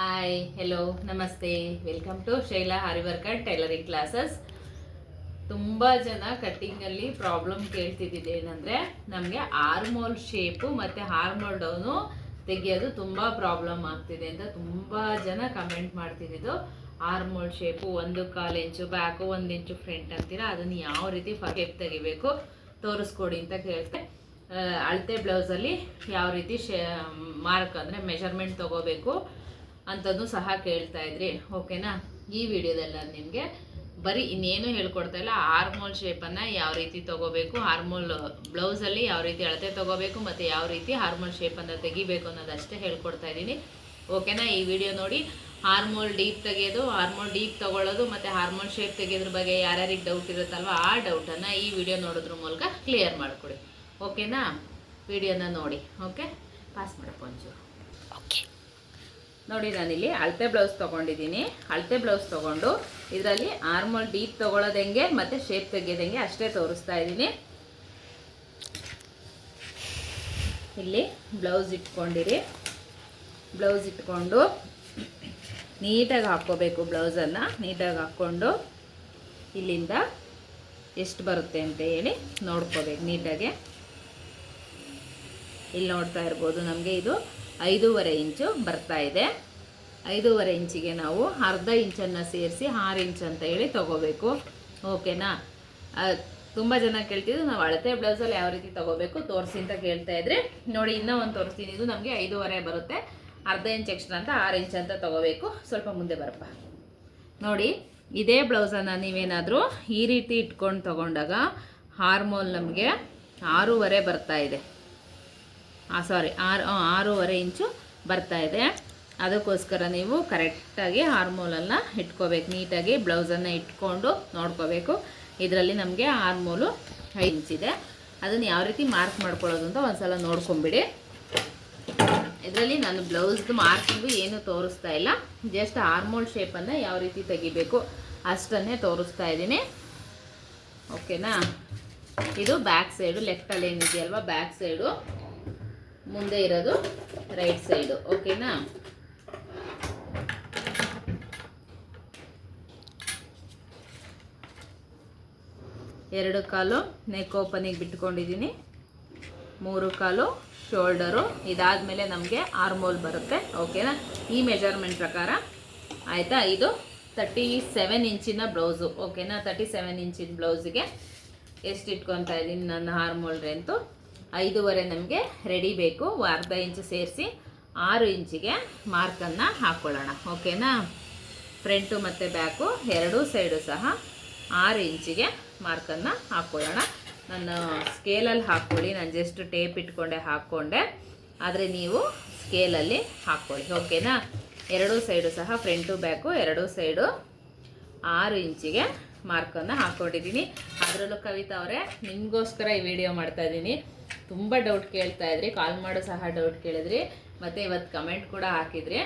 Hi hello ನಮಸ್ತೆ. Welcome to Shaila Harivarkar tailoring classes ತುಂಬ ಜನ ಕಟ್ಟಿಂಗಲ್ಲಿ ಪ್ರಾಬ್ಲಮ್ ಕೇಳ್ತಿದ್ದಿದ್ದು ಏನಂದರೆ, ನಮಗೆ ಆರ್ಮೋಲ್ ಶೇಪು ಮತ್ತು ಹಾರ್ಮೋಲ್ ಡೌನು ತೆಗಿಯೋದು ತುಂಬ ಪ್ರಾಬ್ಲಮ್ ಆಗ್ತಿದೆ ಅಂತ ತುಂಬ ಜನ ಕಮೆಂಟ್ ಮಾಡ್ತಿದ್ದಿದ್ದು. ಆರ್ಮೋಲ್ ಶೇಪು ಒಂದು ಕಾಲು ಇಂಚು ಬ್ಯಾಕು ಒಂದು ಇಂಚು ಫ್ರಂಟ್ ಅಂತೀರಾ, ಅದನ್ನು ಯಾವ ರೀತಿ ಶೇಪ್ ತೆಗಿಬೇಕು ತೋರಿಸ್ಕೊಡಿ ಅಂತ ಕೇಳ್ತೆ ಅಳತೆ ಬ್ಲೌಸಲ್ಲಿ ಯಾವ ರೀತಿ ಶೇ ಮಾರ್ಕ್ ಅಂದರೆ ಮೆಷರ್ಮೆಂಟ್ ತೊಗೋಬೇಕು. ಅಂಥದ್ದು ಸಹ ಕೇಳ್ತಾ ಇದ್ರಿ. ಓಕೆನಾ? ಈ ವಿಡಿಯೋದಲ್ಲಿ ನಾನು ನಿಮಗೆ ಬರೀ ಇನ್ನೇನು ಹೇಳ್ಕೊಡ್ತಾ ಇಲ್ಲ, ಹಾರ್ಮೋಲ್ ಶೇಪನ್ನು ಯಾವ ರೀತಿ ತೊಗೋಬೇಕು, ಹಾರ್ಮೋಲ್, ಬ್ಲೌಸಲ್ಲಿ ಯಾವ ರೀತಿ ಅಳತೆ ತೊಗೋಬೇಕು, ಮತ್ತು ಯಾವ ರೀತಿ ಹಾರ್ಮೋಲ್ ಶೇಪನ್ನು ತೆಗಿಬೇಕು ಅನ್ನೋದಷ್ಟೇ ಹೇಳ್ಕೊಡ್ತಾ ಇದ್ದೀನಿ. ಓಕೆನಾ? ಈ ವಿಡಿಯೋ ನೋಡಿ. ಹಾರ್ಮೋಲ್ ಡೀಪ್ ತೆಗೆಯೋದು, ಹಾರ್ಮೋಲ್ ಡೀಪ್ ತೊಗೊಳ್ಳೋದು, ಮತ್ತು ಹಾರ್ಮೋಲ್ ಶೇಪ್ ತೆಗೆಯೋದ್ರ ಬಗ್ಗೆ ಯಾರ್ಯಾರಿಗೆ ಡೌಟ್ ಇರುತ್ತಲ್ವ ಆ ಡೌಟನ್ನು ಈ ವಿಡಿಯೋ ನೋಡೋದ್ರ ಮೂಲಕ ಕ್ಲಿಯರ್ ಮಾಡಿಕೊಡಿ. ಓಕೆನಾ? ವಿಡಿಯೋನ ನೋಡಿ. ಓಕೆ? ಪಾಸ್ ಮಾಡಪ್ಪ ಒಂಚೂರು ನೋಡಿ, ನಾನಿಲ್ಲಿ ಅಳತೆ ಬ್ಲೌಸ್ ತೊಗೊಂಡಿದ್ದೀನಿ. ಅಳತೆ ಬ್ಲೌಸ್ ತೊಗೊಂಡು ಇದರಲ್ಲಿ ಆರ್ಮೋಲ್ ಡೀಪ್ ತೊಗೊಳೋದು ಹೆಂಗೆ ಮತ್ತು ಶೇಪ್ ತೆಗೆಯೋದಂಗೆ ಅಷ್ಟೇ ತೋರಿಸ್ತಾ ಇದ್ದೀನಿ. ಇಲ್ಲಿ ಬ್ಲೌಸ್ ಇಟ್ಕೊಂಡಿರಿ. ಬ್ಲೌಸ್ ಇಟ್ಕೊಂಡು ನೀಟಾಗಿ ಹಾಕ್ಕೋಬೇಕು ಬ್ಲೌಸನ್ನು. ನೀಟಾಗಿ ಹಾಕ್ಕೊಂಡು ಇಲ್ಲಿಂದ ಎಷ್ಟು ಬರುತ್ತೆ ಅಂತ ಹೇಳಿ ನೋಡ್ಕೋಬೇಕು ನೀಟಾಗೆ. ಇಲ್ಲಿ ನೋಡ್ತಾ ಇರ್ಬೋದು ನಮಗೆ ಇದು ಐದೂವರೆ ಇಂಚು ಬರ್ತಾ ಇದೆ. ಐದೂವರೆ ಇಂಚಿಗೆ ನಾವು ಅರ್ಧ ಇಂಚನ್ನು ಸೇರಿಸಿ ಆರು ಇಂಚ್ ಅಂತ ಹೇಳಿ ತಗೋಬೇಕು. ಓಕೆನಾ? ತುಂಬ ಜನ ಕೇಳ್ತಿದ್ರು, ನಾವು ಅಳತೆ ಬ್ಲೌಸಲ್ಲಿ ಯಾವ ರೀತಿ ತಗೋಬೇಕು ತೋರಿಸಿ ಅಂತ ಕೇಳ್ತಾ ಇದ್ರೆ. ನೋಡಿ, ಇನ್ನೂ ಒಂದು ತೋರಿಸ್ತೀನಿ. ಇದು ನಮಗೆ ಐದೂವರೆ ಬರುತ್ತೆ. ಅರ್ಧ ಇಂಚ್ ಎಕ್ಸ್ಟ್ರಾ ಅಂತ ಆರು ಇಂಚ್ ಅಂತ ತಗೋಬೇಕು. ಸ್ವಲ್ಪ ಮುಂದೆ ಬರಪ್ಪ. ನೋಡಿ, ಇದೇ ಬ್ಲೌಸನ್ನು ನೀವೇನಾದರೂ ಈ ರೀತಿ ಇಟ್ಕೊಂಡು ತಗೊಂಡಾಗ ಹಾರ್ಮೋಲ್ ನಮಗೆ ಆರೂವರೆ ಬರ್ತಾ ಇದೆ. ಸಾರಿ ಆರು ಆರೂವರೆ ಇಂಚು ಬರ್ತಾ ಇದೆ. ಅದಕ್ಕೋಸ್ಕರ ನೀವು ಕರೆಕ್ಟಾಗಿ ಹಾರ್ಮೋಲನ್ನು ಇಟ್ಕೋಬೇಕು. ನೀಟಾಗಿ ಬ್ಲೌಸನ್ನು ಇಟ್ಕೊಂಡು ನೋಡ್ಕೋಬೇಕು. ಇದರಲ್ಲಿ ನಮಗೆ ಹಾರ್ಮೋಲು ಐದು ಇಂಚಿದೆ ಅದನ್ನು ಯಾವ ರೀತಿ ಮಾರ್ಕ್ ಮಾಡ್ಕೊಳ್ಳೋದು ಅಂತ ಒಂದ್ಸಲ ನೋಡ್ಕೊಂಬಿಡಿ. ಇದರಲ್ಲಿ ನಾನು ಬ್ಲೌಸ್ದು ಮಾರ್ಕಿಂಗು ಏನು ತೋರಿಸ್ತಾ ಇಲ್ಲ. ಜಸ್ಟ್ ಆರ್ಮೋಲ್ ಶೇಪನ್ನು ಯಾವ ರೀತಿ ತೆಗಿಬೇಕು ಅಷ್ಟನ್ನೇ ತೋರಿಸ್ತಾ ಇದ್ದೀನಿ. ಓಕೆನಾ ಇದು ಬ್ಯಾಕ್ ಸೈಡು ಲೆಫ್ಟಲ್ಲಿ ಏನಿದೆಯಲ್ವ? ಬ್ಯಾಕ್ ಸೈಡು ಮುಂದೆ ಇರೋದು ರೈಟ್ ಸೈಡು, ಓಕೆನಾ? ಎರಡು ಕಾಲು ನೆಕ್ ಓಪನಿಗೆ ಬಿಟ್ಕೊಂಡಿದ್ದೀನಿ. ಮೂರು ಕಾಲು ಶೋಲ್ಡರು. ಇದಾದಮೇಲೆ ನಮಗೆ ಆರ್ಮೋಲ್ ಬರುತ್ತೆ, ಓಕೆನಾ? ಈ ಮೆಜರ್ಮೆಂಟ್ ಪ್ರಕಾರ. ಆಯಿತಾ? ಇದು ತರ್ಟಿ ಸೆವೆನ್ ಇಂಚಿನ ಬ್ಲೌಸು ಓಕೆನಾ? ತರ್ಟಿ ಸೆವೆನ್ ಇಂಚಿನ ಬ್ಲೌಸಿಗೆ ಎಷ್ಟು ಇಟ್ಕೊತಾ ಇದ್ದೀನಿ ನನ್ನ ಹಾರ್ಮೋಲ್ ರೆಂತು ಐದೂವರೆ ನಮಗೆ ರೆಡಿ ಬೇಕು. ಅರ್ಧ ಇಂಚು ಸೇರಿಸಿ ಆರು ಇಂಚಿಗೆ ಮಾರ್ಕನ್ನು ಹಾಕ್ಕೊಳ್ಳೋಣ ಓಕೆನಾ ಫ್ರಂಟು ಮತ್ತು ಬ್ಯಾಕು ಎರಡೂ ಸೈಡು ಸಹ ಆರು ಇಂಚಿಗೆ ಮಾರ್ಕನ್ನು ಹಾಕ್ಕೊಳ್ಳೋಣ ನಾನು ಸ್ಕೇಲಲ್ಲಿ ಹಾಕ್ಕೊಳ್ಳಿ. ನಾನು ಜಸ್ಟ್ ಟೇಪ್ ಇಟ್ಕೊಂಡೆ, ಹಾಕ್ಕೊಂಡೆ. ಆದರೆ ನೀವು ಸ್ಕೇಲಲ್ಲಿ ಹಾಕ್ಕೊಳ್ಳಿ. ಓಕೆನಾ ಎರಡೂ ಸೈಡು ಸಹ ಫ್ರಂಟು ಬ್ಯಾಕು ಎರಡೂ ಸೈಡು ಆರು ಇಂಚಿಗೆ ಮಾರ್ಕನ್ನು ಹಾಕ್ಕೊಂಡಿದ್ದೀನಿ ಅದರಲ್ಲೂ ಕವಿತಾ ಅವರೇ, ನಿಮಗೋಸ್ಕರ ಈ ವಿಡಿಯೋ ಮಾಡ್ತಾ ಇದ್ದೀನಿ. ತುಂಬ ಡೌಟ್ ಕೇಳ್ತಾ ಇದ್ರಿ ಕಾಲ್ ಮಾಡೋ ಸಹ ಡೌಟ್ ಕೇಳಿದ್ರಿ, ಮತ್ತು ಇವತ್ತು ಕಮೆಂಟ್ ಕೂಡ ಹಾಕಿದ್ರಿ.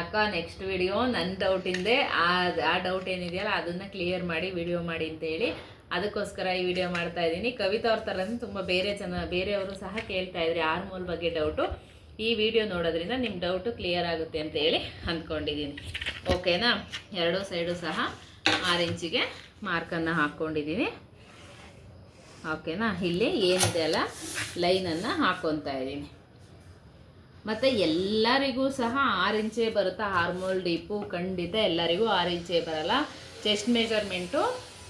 ಅಕ್ಕ ನೆಕ್ಸ್ಟ್ ವಿಡಿಯೋ ನನ್ನ ಡೌಟಿಂದೆ ಆ ಆ ಡೌಟ್ ಏನಿದೆಯಲ್ಲ ಅದನ್ನು ಕ್ಲಿಯರ್ ಮಾಡಿ ವಿಡಿಯೋ ಮಾಡಿ ಅಂತ ಹೇಳಿ, ಅದಕ್ಕೋಸ್ಕರ ಈ ವಿಡಿಯೋ ಮಾಡ್ತಾ ಇದ್ದೀನಿ. ಕವಿತಾ ಅವ್ರ ಥರನೂ ತುಂಬ ಬೇರೆ ಜನ, ಬೇರೆಯವರು ಸಹ ಕೇಳ್ತಾ ಇದ್ರಿ ಆರ್ಮೋಲ್ ಬಗ್ಗೆ ಡೌಟು ಈ ವಿಡಿಯೋ ನೋಡೋದ್ರಿಂದ ನಿಮ್ಮ ಡೌಟು ಕ್ಲಿಯರ್ ಆಗುತ್ತೆ ಅಂತ ಹೇಳಿ ಅಂದ್ಕೊಂಡಿದ್ದೀನಿ. ಓಕೆನಾ ಎರಡೂ ಸೈಡು ಸಹ ಆರು ಇಂಚಿಗೆ ಮಾರ್ಕನ್ನು ಹಾಕ್ಕೊಂಡಿದ್ದೀನಿ ಓಕೆನಾ? ಇಲ್ಲಿ ಏನಿದೆ ಅಲ್ಲ ಲೈನನ್ನು ಹಾಕ್ಕೊತಾ ಇದ್ದೀನಿ. ಮತ್ತು ಎಲ್ಲರಿಗೂ ಸಹ ಆರು ಇಂಚೇ ಬರುತ್ತಾ? ಹಾರ್ಮೋಲ್ ಡೀಪು ಖಂಡಿತ ಎಲ್ಲರಿಗೂ ಆರು ಇಂಚೇ ಬರಲ್ಲ. ಚೆಸ್ಟ್ ಮೆಜರ್ಮೆಂಟು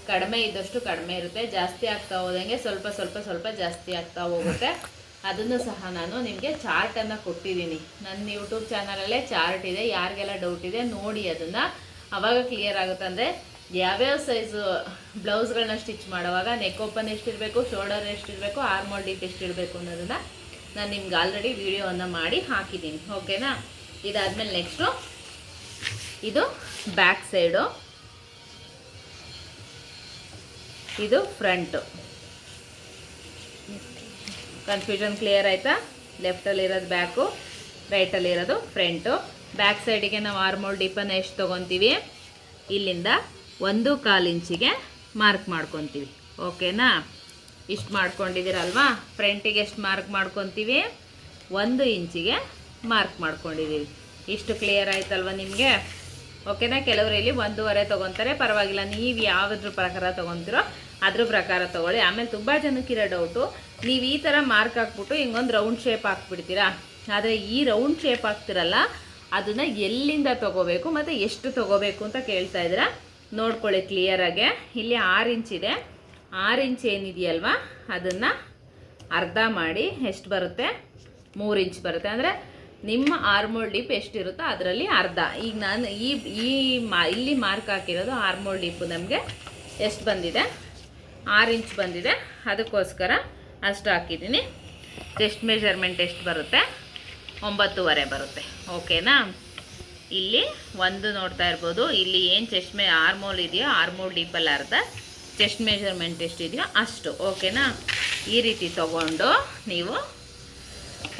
ಕಡಿಮೆ ಇದ್ದಷ್ಟು ಕಡಿಮೆ ಇರುತ್ತೆ. ಜಾಸ್ತಿ ಆಗ್ತಾ ಹೋದಂಗೆ ಸ್ವಲ್ಪ ಸ್ವಲ್ಪ ಸ್ವಲ್ಪ ಜಾಸ್ತಿ ಆಗ್ತಾ ಹೋಗುತ್ತೆ. ಅದನ್ನು ಸಹ ನಾನು ನಿಮಗೆ ಚಾರ್ಟನ್ನು ಕೊಟ್ಟಿದ್ದೀನಿ. ನನ್ನ ಯೂಟ್ಯೂಬ್ ಚಾನಲಲ್ಲೇ ಚಾರ್ಟ್ ಇದೆ. ಯಾರಿಗೆಲ್ಲ ಡೌಟ್ ಇದೆ, ನೋಡಿ ಅದನ್ನು. ಅವಾಗ ಕ್ಲಿಯರ್ ಆಗುತ್ತೆ. ಅಂದರೆ ಯಾವ್ಯಾವ ಸೈಜು ಬ್ಲೌಸ್ಗಳನ್ನ ಸ್ಟಿಚ್ ಮಾಡುವಾಗ ನೆಕ್ ಓಪನ್ ಎಷ್ಟಿರಬೇಕು ಶೋಲ್ಡರ್ ಎಷ್ಟಿರಬೇಕು ಆರ್ಮೋಲ್ ಡೀಪ್ ಎಷ್ಟಿರಬೇಕು ಅನ್ನೋದನ್ನು ನಾನು ನಿಮ್ಗೆ ಆಲ್ರೆಡಿ ವಿಡಿಯೋವನ್ನು ಮಾಡಿ ಹಾಕಿದ್ದೀನಿ. ಓಕೆನಾ ಇದಾದಮೇಲೆ ನೆಕ್ಸ್ಟು ಇದು ಬ್ಯಾಕ್ ಸೈಡು ಇದು ಫ್ರಂಟು ಕನ್ಫ್ಯೂಷನ್ ಕ್ಲಿಯರ್ ಆಯಿತಾ? ಲೆಫ್ಟಲ್ಲಿ ಇರೋದು ಬ್ಯಾಕು ರೈಟಲ್ಲಿ ಇರೋದು ಫ್ರಂಟು ಬ್ಯಾಕ್ ಸೈಡಿಗೆ ನಾವು ಆರ್ಮೋಲ್ ಡೀಪನ್ನು ಎಷ್ಟು ತೊಗೊತೀವಿ? ಇಲ್ಲಿಂದ ಒಂದು ಕಾಲು ಇಂಚಿಗೆ ಮಾರ್ಕ್ ಮಾಡ್ಕೊತೀವಿ. ಓಕೆನಾ? ಇಷ್ಟು ಮಾಡ್ಕೊಂಡಿದ್ದೀರಲ್ವಾ? ಫ್ರಂಟಿಗೆ ಎಷ್ಟು ಮಾರ್ಕ್ ಮಾಡ್ಕೊತೀವಿ? ಒಂದು ಇಂಚಿಗೆ ಮಾರ್ಕ್ ಮಾಡ್ಕೊಂಡಿದ್ದೀವಿ. ಇಷ್ಟು ಕ್ಲಿಯರ್ ಆಯ್ತಲ್ವ ನಿಮಗೆ? ಓಕೆನಾ? ಕೆಲವರು ಇಲ್ಲಿ ಒಂದೂವರೆ ತೊಗೊತಾರೆ. ಪರವಾಗಿಲ್ಲ, ನೀವು ಯಾವುದ್ರ ಪ್ರಕಾರ ತೊಗೊತೀರೋ ಅದ್ರ ಪ್ರಕಾರ ತೊಗೊಳ್ಳಿ. ಆಮೇಲೆ ತುಂಬ ಜನಕ್ಕಿರೋ ಡೌಟು ನೀವು ಈ ಥರ ಮಾರ್ಕ್ ಹಾಕ್ಬಿಟ್ಟು ಹಿಂಗೊಂದು ರೌಂಡ್ ಶೇಪ್ ಹಾಕ್ಬಿಡ್ತೀರಾ? ಆದರೆ ಈ ರೌಂಡ್ ಶೇಪ್ ಹಾಕ್ತಿರಲ್ಲ, ಅದನ್ನು ಎಲ್ಲಿಂದ ತೊಗೋಬೇಕು ಮತ್ತು ಎಷ್ಟು ತೊಗೋಬೇಕು ಅಂತ ಕೇಳ್ತಾ ಇದ್ದೀರಾ? ನೋಡ್ಕೊಳ್ಳಿ ಕ್ಲಿಯರಾಗೆ ಇಲ್ಲಿ ಆರು ಇಂಚ್ ಇದೆ. ಆರು ಇಂಚ್ ಏನಿದೆಯಲ್ವಾ? ಅದನ್ನು ಅರ್ಧ ಮಾಡಿ ಎಷ್ಟು ಬರುತ್ತೆ? ಮೂರು ಇಂಚ್ ಬರುತ್ತೆ. ಅಂದರೆ ನಿಮ್ಮ ಆರ್ಮೋಲ್ ಡಿಪ್ ಎಷ್ಟಿರುತ್ತೋ ಅದರಲ್ಲಿ ಅರ್ಧ. ಈಗ ನಾನು ಈ ಈ ಮಾ, ಇಲ್ಲಿ ಮಾರ್ಕ್ ಹಾಕಿರೋದು ಆರ್ಮೋಲ್ ಡಿಪ್ ನಮಗೆ ಎಷ್ಟು ಬಂದಿದೆ? ಆರು ಇಂಚ್ ಬಂದಿದೆ. ಅದಕ್ಕೋಸ್ಕರ ಅಷ್ಟು ಹಾಕಿದ್ದೀನಿ. ಚೆಸ್ಟ್ ಮೆಜರ್ಮೆಂಟ್ ಎಷ್ಟು ಬರುತ್ತೆ? ಒಂಬತ್ತುವರೆ ಬರುತ್ತೆ. ಓಕೆನಾ ಇಲ್ಲಿ ಒಂದು ನೋಡ್ತಾ ಇರ್ಬೋದು. ಇಲ್ಲಿ ಏನು ಚೆಸ್ಟ್ ಮೇ ಆರ್ಮೋಲ್ ಇದೆಯೋ ಆರ್ಮೋಲ್ ಡೀಪಲ್ಲಿ ಅರ್ಧ. ಚೆಸ್ಟ್ ಮೆಜರ್ಮೆಂಟ್ ಎಷ್ಟಿದೆಯೋ ಅಷ್ಟು. ಓಕೆನಾ ಈ ರೀತಿ ತಗೊಂಡು ನೀವು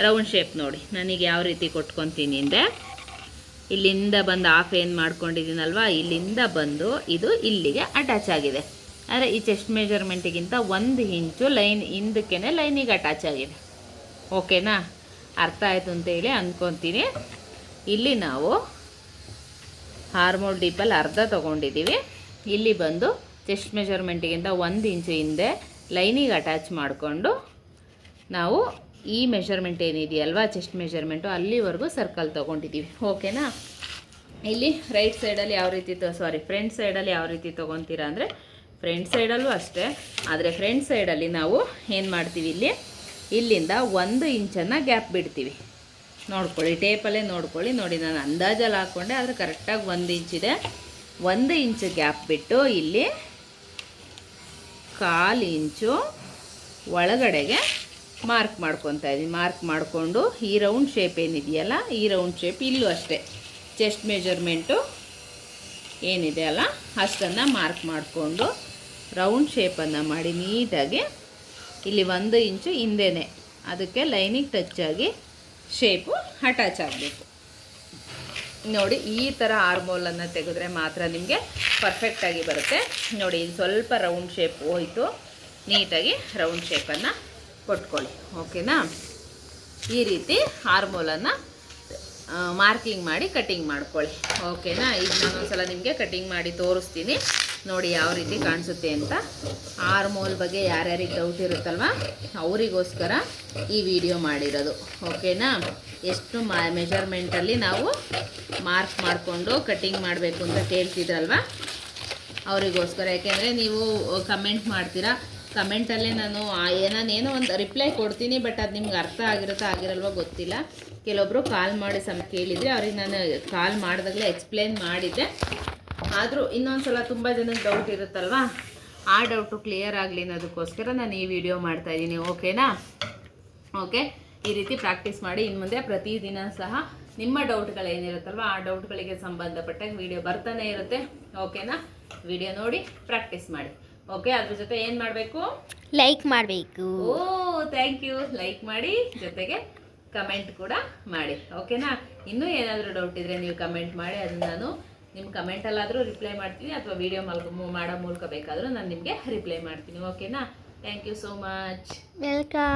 ರೌಂಡ್ ಶೇಪ್ ನೋಡಿ. ನನಗೆ ಯಾವ ರೀತಿ ಕೊಟ್ಕೊತೀನಿ ಅಂದರೆ, ಇಲ್ಲಿಂದ ಬಂದು ಆಫ್ ಏನು ಮಾಡ್ಕೊಂಡಿದ್ದೀನಲ್ವಾ? ಇಲ್ಲಿಂದ ಬಂದು ಇದು ಇಲ್ಲಿಗೆ ಅಟ್ಯಾಚ್ ಆಗಿದೆ. ಅಂದರೆ ಈ ಚೆಸ್ಟ್ ಮೆಜರ್ಮೆಂಟಿಗಿಂತ ಒಂದು ಇಂಚು ಲೈನ್ ಹಿಂದಕ್ಕೆ ಲೈನಿಗೆ ಅಟ್ಯಾಚ್ ಆಗಿದೆ. ಓಕೆನಾ ಅರ್ಥ ಆಯಿತು ಅಂತೇಳಿ ಅಂದ್ಕೊತೀನಿ. ಇಲ್ಲಿ ನಾವು ಹಾರ್ಮೋಲ್ ಡೀಪಲ್ಲಿ ಅರ್ಧ ತೊಗೊಂಡಿದ್ದೀವಿ. ಇಲ್ಲಿ ಬಂದು ಚೆಸ್ಟ್ ಮೆಜರ್ಮೆಂಟಿಗಿಂತ ಒಂದು ಇಂಚು ಹಿಂದೆ ಲೈನಿಗೆ ಅಟ್ಯಾಚ್ ಮಾಡಿಕೊಂಡು ನಾವು ಈ ಮೆಷರ್ಮೆಂಟ್ ಏನಿದೆಯಲ್ವಾ, ಚೆಸ್ಟ್ ಮೆಷರ್ಮೆಂಟು ಅಲ್ಲಿವರೆಗೂ ಸರ್ಕಲ್ ತೊಗೊಂಡಿದ್ದೀವಿ. ಓಕೆನಾ? ಇಲ್ಲಿ ರೈಟ್ ಸೈಡಲ್ಲಿ ಯಾವ ರೀತಿ ಸಾರಿ ಫ್ರಂಟ್ ಸೈಡಲ್ಲಿ ಯಾವ ರೀತಿ ತೊಗೊತೀರಾ ಅಂದರೆ ಫ್ರಂಟ್ ಸೈಡಲ್ಲೂ ಅಷ್ಟೇ. ಆದರೆ ಫ್ರಂಟ್ ಸೈಡಲ್ಲಿ ನಾವು ಏನು ಮಾಡ್ತೀವಿ ಇಲ್ಲಿ? ಇಲ್ಲಿಂದ ಒಂದು ಇಂಚನ್ನು ಗ್ಯಾಪ್ ಬಿಡ್ತೀವಿ. ನೋಡ್ಕೊಳ್ಳಿ ಟೇಪಲ್ಲೇ ನೋಡ್ಕೊಳ್ಳಿ. ನೋಡಿ, ನಾನು ಅಂದಾಜಲ್ಲಿ ಹಾಕ್ಕೊಂಡೆ ಆದರೆ ಕರೆಕ್ಟಾಗಿ ಒಂದು ಇಂಚಿದೆ ಒಂದು ಇಂಚು ಗ್ಯಾಪ್ ಬಿಟ್ಟು ಇಲ್ಲಿ ಕಾಲು ಇಂಚು ಒಳಗಡೆಗೆ ಮಾರ್ಕ್ ಮಾಡ್ಕೊತಾ ಇದ್ದೀನಿ. ಮಾರ್ಕ್ ಮಾಡಿಕೊಂಡು ಈ ರೌಂಡ್ ಶೇಪ್ ಏನಿದೆಯಲ್ಲ, ಈ ರೌಂಡ್ ಶೇಪ್ ಇಲ್ಲೂ ಅಷ್ಟೇ. ಚೆಸ್ಟ್ ಮೆಜರ್ಮೆಂಟು ಏನಿದೆ ಅಲ್ಲ, ಅಷ್ಟನ್ನು ಮಾರ್ಕ್ ಮಾಡಿಕೊಂಡು ರೌಂಡ್ ಶೇಪನ್ನು ಮಾಡಿ ನೀಟಾಗಿ ಇಲ್ಲಿ ಒಂದು ಇಂಚು ಹಿಂದೆನೇ. ಅದಕ್ಕೆ ಲೈನಿಗೆ ಟಚ್ ಆಗಿ ಶೇಪು ಅಟ್ಯಾಚ್ ಆಗಬೇಕು. ನೋಡಿ, ಈ ಥರ ಆರ್ಮೋಲನ್ನು ತೆಗೆದ್ರೆ ಮಾತ್ರ ನಿಮಗೆ ಪರ್ಫೆಕ್ಟಾಗಿ ಬರುತ್ತೆ. ನೋಡಿ ಇದು ಸ್ವಲ್ಪ ರೌಂಡ್ ಶೇಪ್ ಹೋಯಿತು. ನೀಟಾಗಿ ರೌಂಡ್ ಶೇಪನ್ನು ಕೊಟ್ಕೊಳ್ಳಿ. ಓಕೆನಾ ಈ ರೀತಿ ಆರ್ಮೋಲನ್ನು ಮಾರ್ಕಿಂಗ್ ಮಾಡಿ ಕಟಿಂಗ್ ಮಾಡ್ಕೊಳ್ಳಿ. ಓಕೆನಾ? ಈಗ ನಾನೊಂದ್ಸಲ ನಿಮಗೆ ಕಟಿಂಗ್ ಮಾಡಿ ತೋರಿಸ್ತೀನಿ. ನೋಡಿ ಯಾವ ರೀತಿ ಕಾಣಿಸುತ್ತೆ ಅಂತ. ಆರ್ಮೋಲ್ ಬಗ್ಗೆ ಯಾರ್ಯಾರಿಗೆ ಡೌಟ್ ಇರುತ್ತಲ್ವ? ಅವರಿಗೋಸ್ಕರ ಈ ವಿಡಿಯೋ ಮಾಡಿರೋದು. ಓಕೆನಾ? ಎಷ್ಟು ಮಾ ಮೆಜರ್ಮೆಂಟಲ್ಲಿ ನಾವು ಮಾರ್ಕ್ ಮಾಡಿಕೊಂಡು ಕಟಿಂಗ್ ಮಾಡಬೇಕು ಅಂತ ಕೇಳ್ತಿದ್ರಲ್ವ? ಅವರಿಗೋಸ್ಕರ. ಯಾಕೆಂದರೆ ನೀವು ಕಮೆಂಟ್ ಮಾಡ್ತೀರಾ ಕಮೆಂಟಲ್ಲೇ ನಾನು ಏನಾನೇನೋ ಒಂದು ರಿಪ್ಲೈ ಕೊಡ್ತೀನಿ ಬಟ್ ಅದು ನಿಮ್ಗೆ ಅರ್ಥ ಆಗಿರುತ್ತಾ ಆಗಿರಲ್ವೋ ಗೊತ್ತಿಲ್ಲ. ಕೆಲವೊಬ್ಬರು ಕಾಲ್ ಮಾಡಿ ಸಮ ಕೇಳಿದರೆ ಅವ್ರಿಗೆ ನಾನು ಕಾಲ್ ಮಾಡಿದಾಗಲೇ ಎಕ್ಸ್ಪ್ಲೇನ್ ಮಾಡಿದ್ದೆ. ಆದರೂ ಇನ್ನೊಂದು ಸಲ ತುಂಬ ಜನಕ್ಕೆ ಡೌಟ್ ಇರುತ್ತಲ್ವಾ? ಆ ಡೌಟು ಕ್ಲಿಯರ್ ಆಗಲಿ ಅನ್ನೋದಕ್ಕೋಸ್ಕರ ನಾನು ಈ ವಿಡಿಯೋ ಮಾಡ್ತಾಯಿದ್ದೀನಿ ಓಕೆನಾ ಓಕೆ ಈ ರೀತಿ ಪ್ರಾಕ್ಟೀಸ್ ಮಾಡಿ ಇನ್ನು ಮುಂದೆ ಪ್ರತಿದಿನ ಸಹ ನಿಮ್ಮ ಡೌಟ್ಗಳೇನಿರುತ್ತಲ್ವ ಆ ಡೌಟ್ಗಳಿಗೆ ಸಂಬಂಧಪಟ್ಟ ವಿಡಿಯೋ ಬರ್ತಾನೆ ಇರುತ್ತೆ ಓಕೆನಾ ವಿಡಿಯೋ ನೋಡಿ ಪ್ರಾಕ್ಟೀಸ್ ಮಾಡಿ. ಓಕೆ ಅದ್ರ ಜೊತೆ ಏನು ಮಾಡಬೇಕು? ಲೈಕ್ ಮಾಡಬೇಕು. ಓ ಥ್ಯಾಂಕ್ ಯು ಲೈಕ್ ಮಾಡಿ ಜೊತೆಗೆ ಕಮೆಂಟ್ ಕೂಡ ಮಾಡಿ. ಓಕೆನಾ ಇನ್ನೂ ಏನಾದರೂ ಡೌಟ್ ಇದ್ದರೆ ನೀವು ಕಮೆಂಟ್ ಮಾಡಿ ಅದನ್ನ ನಾನು ನಿಮ್ಮ ಕಮೆಂಟಲ್ಲಾದರೂ ರಿಪ್ಲೈ ಮಾಡ್ತೀನಿ ಅಥವಾ ವಿಡಿಯೋ ಮಲ್ಕ ಮಾಡೋ ಮೂಲಕ ಬೇಕಾದರೂ ನಾನು ನಿಮಗೆ ರಿಪ್ಲೈ ಮಾಡ್ತೀನಿ. ಓಕೆನಾ thank you so much welcome